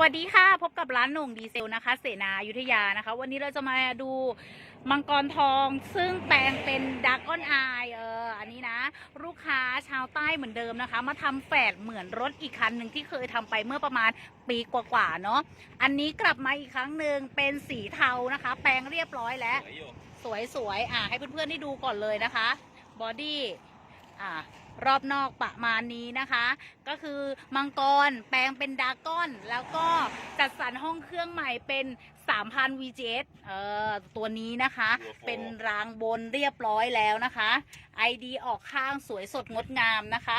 วัสดีค่ะ พบกับร้านหน่งดีเซลนะคะ เสนาอยุธยานะคะ วันนี้เราจะมาดูมังกรทองซึ่งแปลงเป็นดักออนไอเอออันนี้นะ ลูกค้าชาวใต้เหมือนเดิมนะคะ มาทำแฝดเหมือนรถอีกคันหนึ่งที่เคยทำไปเมื่อประมาณปีกว่าๆเนาะอันนี้กลับมาอีกครั้งหนึ่งเป็นสีเทานะคะ แปลงเรียบร้อยแล้ว สวยๆอะให้เพื่อนๆได้ดูก่อนเลยนะคะบอดี้ อะรอบนอกประมาณนี้นะคะ ก็คือมังกรแปลงเป็นดราก้อน แล้วก็จัดสรรห้องเครื่องใหม่เป็น3,000 VGS เออตัวนี้นะคะ Duo four เป็นรางบนเรียบร้อยแล้วนะคะ ID ออกข้างสวยสดงดงามนะคะ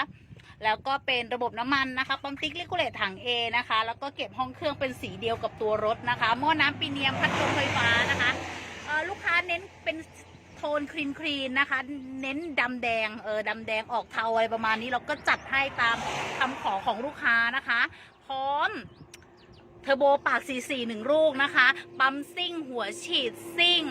แล้วก็เป็นระบบน้ำมันนะคะปั๊มติ๊กลิกูเลตถัง A นะคะ แล้วก็เก็บห้องเครื่องเป็นสีเดียวกับตัวรถนะคะ หม้อน้ำปีเนียมพัดลมไฟฟ้านะคะเอ่อลูกค้าเน้นเป็น โทนคลีนคลีนนะคะ เน้นดำแดงเออดำแดงออกเทาอะไรประมาณนี้เราก็จัดให้ตามคำขอของลูกค้านะคะ พร้อมเทอร์โบปาก44หนึ่งลูกนะคะ ปั๊มซิ่งหัวฉีดซิ่ง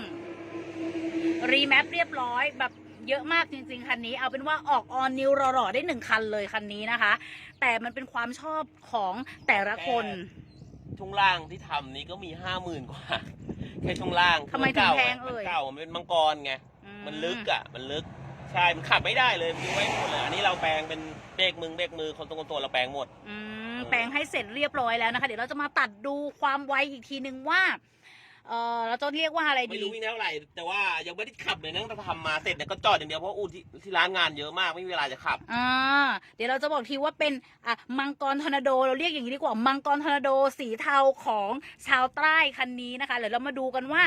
รีแมปเรียบร้อยแบบเยอะมากจริง ๆ คันนี้เอาเป็นว่าออกออนนิวรอๆได้หนึ่งคันเลยคันนี้นะคะ แต่มันเป็นความชอบของแต่ละคนช่วงล่างที่ทำนี้ก็มีห้าหมื่นกว่า แค่ช่วงล่างทำไมถึงแพงเอ่ย มันเก่ามันเป็นมังกรไง อืมันลึกอะ มันลึก ใช่ มันขับไม่ได้เลยมันดูไว้หมดเลย อันนี้เราแปลงเป็นเบรกมือเบรกมือคนตรงคนตัวเราแปลงหมด อืมแปลงให้เสร็จเรียบร้อยแล้วนะคะ เดี๋ยวเราจะมาตัดดูความไวอีกทีนึงว่า เออเราจะเรียกว่าอะไรไม่ดี รู้วิ่งเท่าไหร่ แต่ว่ายังไม่ได้ขับเลยนะตั้งแต่ทำมาเสร็จเนี่ยก็จอดอย่างเดียวเพราะอู่ที่ที่ร้านงานเยอะมากไม่มีเวลาจะขับ อ่า เดี๋ยวเราจะบอกทีว่าเป็นอะมังกรทอร์นาโด เราเรียกอย่างนี้ดีกว่า มังกรทอร์นาโดสีเทาของชาวใต้คันนี้นะคะ เดี๋ยวเรามาดูกันว่า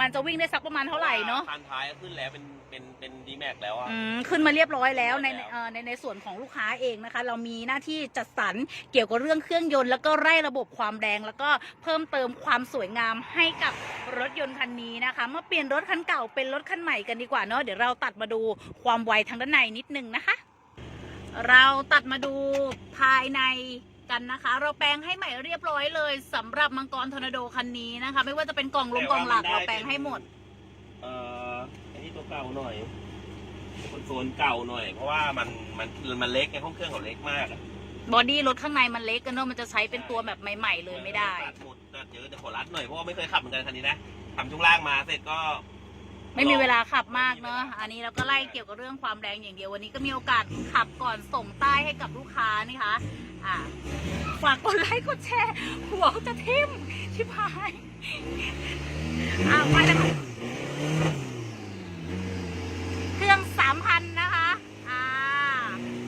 มันจะวิ่งได้สักประมาณเท่าไหร่เนาะ คันท้ายก็ขึ้นแล้วเป็น เป็นเป็นดีแม็กแล้วอะ อืมขึ้นมาเรียบร้อยแล้วในเรียบร้อยแล้วเอ่อในในส่วนของลูกค้าเองนะคะ เรามีหน้าที่จัดสรรเกี่ยวกับเรื่องเครื่องยนต์แล้วก็ไล่ระบบความแรง แล้วก็เพิ่มเติมความสวยงามให้กับรถยนต์คันนี้นะคะมาเปลี่ยนรถคันเก่าเป็นรถคันใหม่กันดีกว่าเนาะเดี๋ยวเราตัดมาดูความไวทางด้านในนิดนึงนะคะ เราตัดมาดูภายในกันนะคะ เราแปลงให้ใหม่เรียบร้อยเลยสำหรับมังกรทอร์นาโดคันนี้นะคะ ไม่ว่าจะเป็นกล่องลมกล่องหลักเราแปลงให้หมดเอ่ออันนี้ ตัวเก่าหน่อยคนโซนเก่าหน่อย เพราะว่ามันมันมันเล็กไงห้องเครื่องเขาเล็กมากอะบอดี้รถข้างในมันเล็กกันเนอะมันจะใช้เป็นตัวแบบใหม่ ๆ เลยไม่ได้ ตัดหมดตัดเยอะแต่ขอรัดหน่อยเพราะว่าไม่เคยขับเหมือนกันคันนี้นะทำช่วงล่างมาเสร็จก็ ไม่มีเวลาขับมากเนอะอันนี้เราก็ไล่เกี่ยวกับเรื่องความแรงอย่างเดียววันนี้ก็มีโอกาสขับก่อนส่งใต้ให้กับลูกค้านี่คะอ่าฝากกดไลค์กดแชร์หัวเขาจะทิ่มชิบหายอ่าไปเลยค่ะเครื่องสามพันนะคะอ่า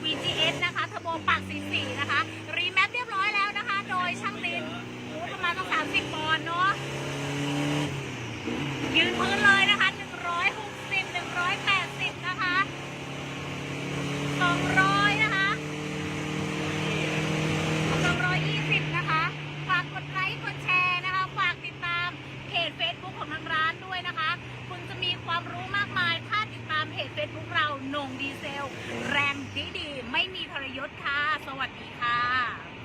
VGS นะคะเทอร์โบปาก44นะคะ รีแมปเรียบร้อยแล้วนะคะ โดยช่างลินรู้ประมาณต้อง30ปอนด์เนาะ ยืนพื้นเลยนะคะ 160 180 นะคะ 200 นะคะ 220 นะคะ ฝากกดไลค์ กดแชร์นะคะ ฝากติดตามเพจ Facebook ของทางร้านด้วยนะคะ คุณจะมี ความรู้มากมาย ถ้าติดตามเพจเฟซบุ๊กเราหนงดีเซล แรงดีดี ไม่มีทรยศค่ะ สวัสดีค่ะ